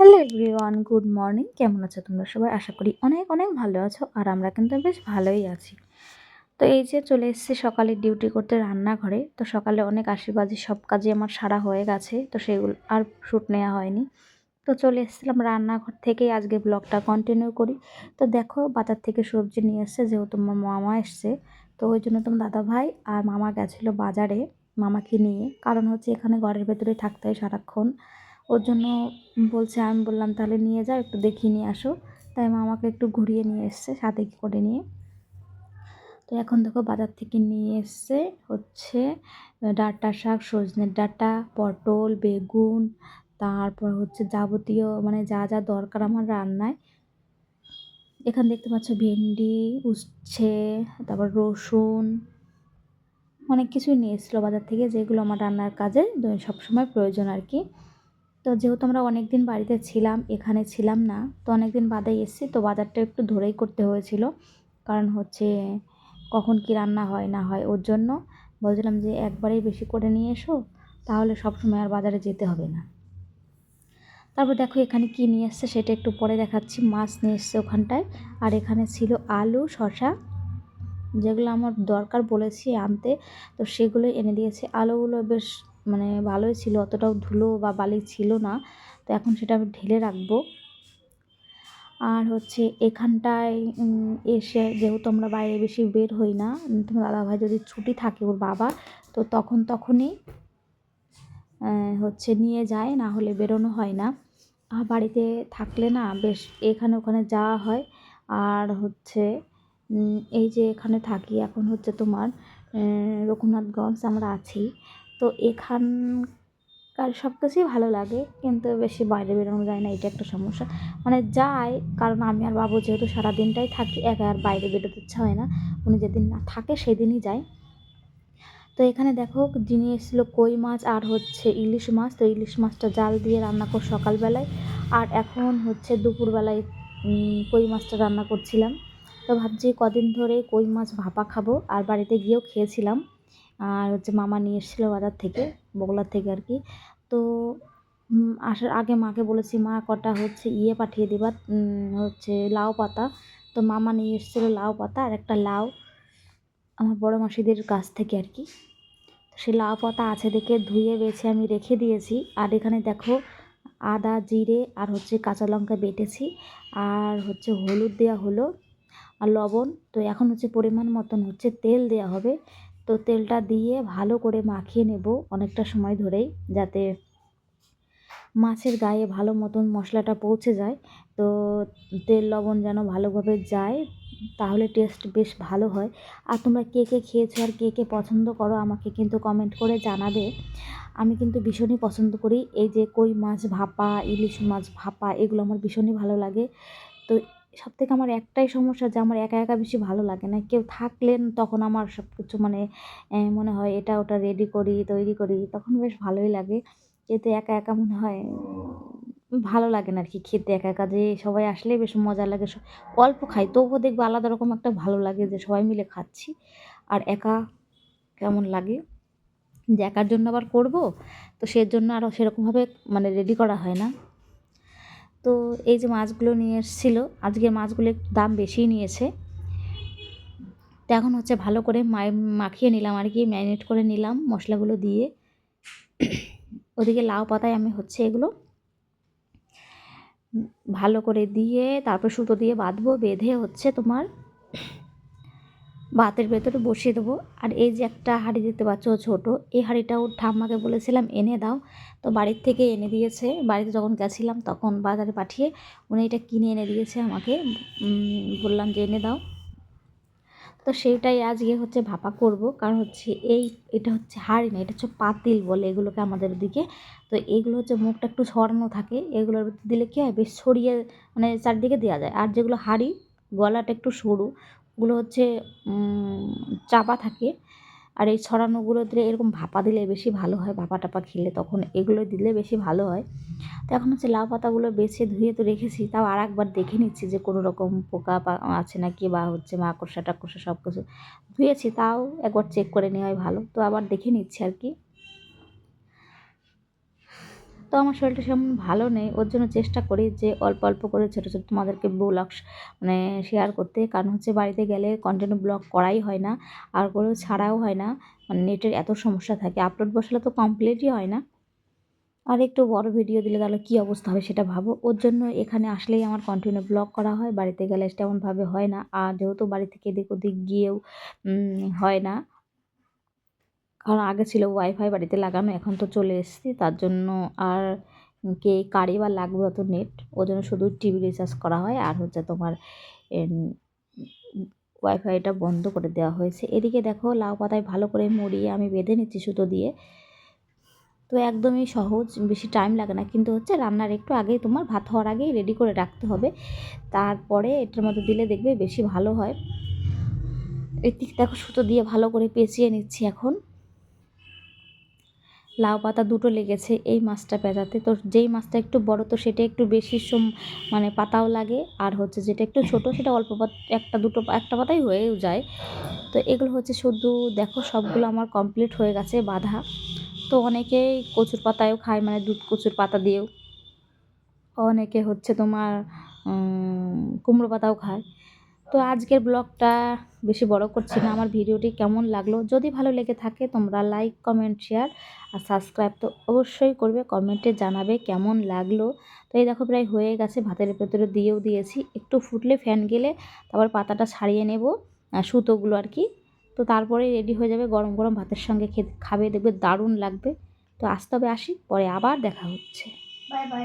Hello everyone, good morning. কেমন আছো তোমরা সবাই? আশা করি অনেক অনেক ভালো আছো আর আমরা কিন্তু বেশ ভালোই আছি। তো এই যে চলে এসেছি সকালে ডিউটি করতে রান্নাঘরে। তো সকালে অনেক আশীর্বাদী সব কাজই আমার সারা হয়ে গেছে। তো সেগুলো আর শ্যুট নেওয়া হয়নি। তো চলে এসেছিলাম রান্নাঘর থেকেই আজকে ব্লগটা কন্টিনিউ করি। তো দেখো বাজার থেকে সবজি নিয়ে এসছে, যেহেতু আমার মামা এসছে। তো ওই জন্য তোমার দাদা ভাই আর মামা গেছিল বাজারে মামাকে নিয়ে। কারণ হচ্ছে এখানে ঘরের ভেতরে থাকতে হয় সারাক্ষণ। ওর জন্য বলছে, আমি বললাম, তাহলে নিয়ে যাও, একটু দেখিয়ে নিয়ে আসো। তাই মা আমাকে একটু ঘুরিয়ে নিয়ে এসছে, সাথে করে নিয়ে। তো এখন দেখো বাজার থেকে নিয়ে এসছে হচ্ছে ডাঁটা শাক, সজনের ডাঁটা, পটল, বেগুন, তারপর হচ্ছে যাবতীয় মানে যা যা দরকার আমার রান্নায়। এখানে দেখতে পাচ্ছ ভেন্ডি, উচ্ছে, তারপর রসুন, অনেক কিছুই নিয়ে এসেছিল বাজার থেকে, যেগুলো আমার রান্নার কাজে সবসময় প্রয়োজন আর কি। তো যেহেতু আমরা অনেক দিন বাড়িতে ছিলাম, এখানে ছিলাম না, তো অনেক দিন বাদেই এসেছি, তো বাজারটা একটু ধরেই করতে হয়েছিল। কারণ হচ্ছে কখন কি রান্না হয়, না হয়, ওর জন্য বলছিলাম যে একবারেই বেশি করে নিয়ে এসো, তাহলে সবসময় আর বাজারে যেতে হবে না। তারপর দেখো এখানে কি নিয়ে এসছে, সেটা একটু পরে দেখাচ্ছি। মাছ নিয়ে এসছে ওখানটায়, আর এখানে ছিল আলু শশা যেগুলো আমার দরকার বলেছি আনতে, তো সেগুলো এনে দিয়েছে। আলুগুলো বেশ মানে ভালোই ছিল, অতটাও ধুলো বা বালি ছিল না। তো এখন সেটা আমি ঢেলে রাখব। আর হচ্ছে এখানটায় এসে যেহেতু আমরা বাইরে বেশি বের হই না, তোমার দাদাভাই যদি ছুটি থাকে ওর বাবা, তো তখন তখনই হচ্ছে নিয়ে যায়, না হলে বেরোনো হয় না। আর বাড়িতে থাকলে না বেশ এখানে ওখানে যাওয়া হয়। আর হচ্ছে এই যে এখানে থাকি, এখন হচ্ছে তোমার রঘুনাথগঞ্জ আমরা আছি। তো এখানকার সব কিছুই ভালো লাগে, কিন্তু বেশি বাইরে বেরোনো যায় না, এটা একটা সমস্যা। মানে যায়, কারণ আমি আর বাবু যেহেতু সারা দিনটাই থাকি, একা আর বাইরে বেরোতে ইচ্ছা হয় না। উনি যেদিন না থাকে সেদিনই যায়। তো এখানে দেখো, যিনি এসেছিল কই মাছ আর হচ্ছে ইলিশ মাছ, তো ইলিশ মাছটা জাল দিয়ে রান্না কর সকালবেলায়। আর এখন হচ্ছে দুপুরবেলায় কই মাছটা রান্না করছিলাম। তো ভাবছি কদিন ধরে কই মাছ ভাপা খাব, আর বাড়িতে গিয়েও খেয়েছিলাম। আর হচ্ছে মামা নিয়ে এসেছিল বাজার থেকে বগুলার থেকে আর কি। তো আসার আগে মাকে বলেছি, মা, কটা হচ্ছে? ইয়ে পাঠিয়ে দেবা হচ্ছে লাউ পাতা। তো মামা নিয়ে এসেছিল লাউ পাতা আর একটা লাউ, আমার বড় মাসিদের কাছ থেকে আর কি। সে লাউ পাতা আছে দেখে ধুয়ে, বেছে আমি রেখে দিয়েছি। আর এখানে দেখো, আদা, জিরে আর হচ্ছে কাঁচা লঙ্কা বেটেছি। আর হচ্ছে হলুদ দেওয়া হলো, আর লবণ। তো এখন হচ্ছে পরিমাণ মতন হচ্ছে তেল দেওয়া হবে। তো তেলটা দিয়ে ভালো করে মাখিয়ে নেব অনেকটা সময় ধরেই যাতে মাছের গায়ে ভালো মতন মশলাটা পৌঁছে যায়। তো তেল লবণ যেন ভালোভাবে যায় তাহলে টেস্ট বেশ ভালো হয়। আর তোমরা কে কে খেয়েছো আর কে কে পছন্দ করো আমাকে কিন্তু কমেন্ট করে জানাবে। আমি কিন্তু ভীষণই পছন্দ করি। এই যে কই মাছ ভাপা, ইলিশ মাছ ভাপা, এগুলো আমার ভীষণই ভালো লাগে। তো সব থেকে আমার একটাই সমস্যা যে আমার একা একা বেশি ভালো লাগে না। কেউ থাকলেন তখন আমার সব কিছু মানে মনে হয় এটা ওটা রেডি করি, তৈরি করি, তখন বেশ ভালোই লাগে। এতে একা একা মনে হয় ভালো লাগে না আর কি খেতে একা একা। যে সবাই আসলে বেশ মজা লাগে। অল্প খাই, তবুও দেখব আলাদা রকম একটা ভালো লাগে যে সবাই মিলে খাচ্ছি। আর একা কেমন লাগে? যে একার জন্য আবার করব, তো সের জন্য আরও সেরকমভাবে মানে রেডি করা হয় না। তো এই যে মাছগুলো নিয়ে এসেছিল, আজকে মাছগুলো একটু দাম বেশিই নিয়েছে। তো এখন হচ্ছে ভালো করে মাখিয়ে নিলাম আর কি, ম্যারিনেট করে নিলাম মশলাগুলো দিয়ে। ওদিকে লাউ পাতায় আমি হচ্ছে এগুলো ভালো করে দিয়ে, তারপর সুতো দিয়ে বাঁধবো, বেঁধে হচ্ছে তোমার ভাতের ভেতরে বসিয়ে দেবো। আর এই যে একটা হাঁড়ি দেখতে পাচ্ছ ছোট, এই হাঁড়িটা ওর ঠাম্মাকে বলেছিলাম এনে দাও। তো বাড়ির থেকে এনে দিয়েছে। বাড়িতে যখন গেছিলাম তখন বাজারে পাঠিয়ে উনি এটা কিনে এনে দিয়েছে আমাকে। বললাম যে এনে দাও। তো সেইটাই আজকে হচ্ছে ভাপা করব। কারণ হচ্ছে এই, এটা হচ্ছে হাঁড়ি না, এটা হচ্ছে পাতিল বলে এগুলোকে আমাদের দিকে তো এগুলো হচ্ছে মুখটা একটু ছড়ানো থাকে। এগুলোর দিলে কী হয়? বেশ ছড়িয়ে মানে চারদিকে দেওয়া যায়। আর যেগুলো হাঁড়ি, গলাটা একটু সরু ওগুলো হচ্ছে চাপা থাকে। আর এই ছড়ানোগুলো দিলে এরকম ভাপা দিলে বেশি ভালো হয়, ভাপা টাপা খেলে তখন এগুলো দিলে বেশি ভালো হয়। তো এখন হচ্ছে লাউ পাতাগুলো বেছে ধুয়ে তো রেখেছি, তাও আর একবার দেখে নিচ্ছি যে কোনো রকম পোকা আছে নাকি বা হচ্ছে মাকড়সা টাকড়সা সব কিছু ধুয়েছি, তাও একবার চেক করে নেওয়াই ভালো। তো আবার দেখে নিচ্ছি আর কি। তো আমার শরীরটা সেমন ভালো নেই। ওর জন্য চেষ্টা করি যে অল্প অল্প করে ছোটো ছোটো তোমাদেরকে ব্লগ মানে শেয়ার করতে। কারণ হচ্ছে বাড়িতে গেলে কন্টিনিউ ব্লগ করাই হয় না, আর করেও ছাড়াও হয় না। মানে নেটের এত সমস্যা থাকে। আপলোড বসালে তো কমপ্লিটই হয় না। আর একটু বড় ভিডিও দিলে তাহলে কী অবস্থা হবে সেটা ভাবো। ওর জন্য এখানে আসলেই আমার কন্টিনিউ ব্লগ করা হয়। বাড়িতে গেলে তেমনভাবে হয় না। আর যেহেতু বাড়ি থেকে এদিক ওদিক গিয়েও হয় না। কারণ আগে ছিল ওয়াইফাই বাড়িতে লাগানো, এখন তো চলে এসেছি, তার জন্য আর কে কারি বা লাগবে অত নেট ওই জন্য শুধু টিভি রিচার্জ করা হয় আর হচ্ছে তোমার ওয়াইফাইটা বন্ধ করে দেওয়া হয়েছে। এদিকে দেখো লাউ পাতায় ভালো করে মুড়িয়ে আমি বেঁধে নিচ্ছি সুতো দিয়ে। তো একদমই সহজ, বেশি টাইম লাগে না। কিন্তু হচ্ছে রান্নার একটু আগেই তোমার ভাত হওয়ার আগেই রেডি করে রাখতে হবে। তারপরে এটার মধ্যে দিলে দেখবে বেশি ভালো হয়। এদিকে দেখো সুতো দিয়ে ভালো করে পেঁচিয়ে নিচ্ছি এখন। লাউ পাতা দুটো লেগেছে এই মাছটা পেঁচাতে। তো যেই মাছটা একটু বড়, তো সেটা একটু বেশি সম মানে পাতাও লাগে। আর হচ্ছে যেটা একটু ছোট, সেটা অল্প একটা দুটো একটা পাতাই হয়েও যায়। তো এগুলো হচ্ছে শুধু, দেখো সবগুলো আমার কমপ্লিট হয়ে গেছে বাঁধা। তো অনেকেই কচুর পাতায়ও খায় মানে দুধ কচুর পাতা দিয়েও। অনেকে হচ্ছে তোমার কুমড়ো পাতাও খায়। তো আজকের ব্লগটা বেশি বড় করছি না। আমার ভিডিওটি কেমন লাগল? যদি ভালো লেগে থাকে, তোমরা লাইক কমেন্ট শেয়ার আর সাবস্ক্রাইব তো অবশ্যই করবে। কমেন্টে জানাবে কেমন লাগল। তো এই দেখো, প্রায় হয়ে গেছে। ভাতের ভেতরে দিয়েও দিয়েছি। একটু ফুটলে ফ্যান গেলে তারপর পাতাটা ছাড়িয়ে নেব সুতোগুলো আর কি। তো তারপরে রেডি হয়ে যাবে গরম গরম ভাতের সঙ্গে খেতে। খাবে, দেখবে দারুণ লাগবে। তো আসতে হবে আসি, পরে আবার দেখা হচ্ছে। Bye bye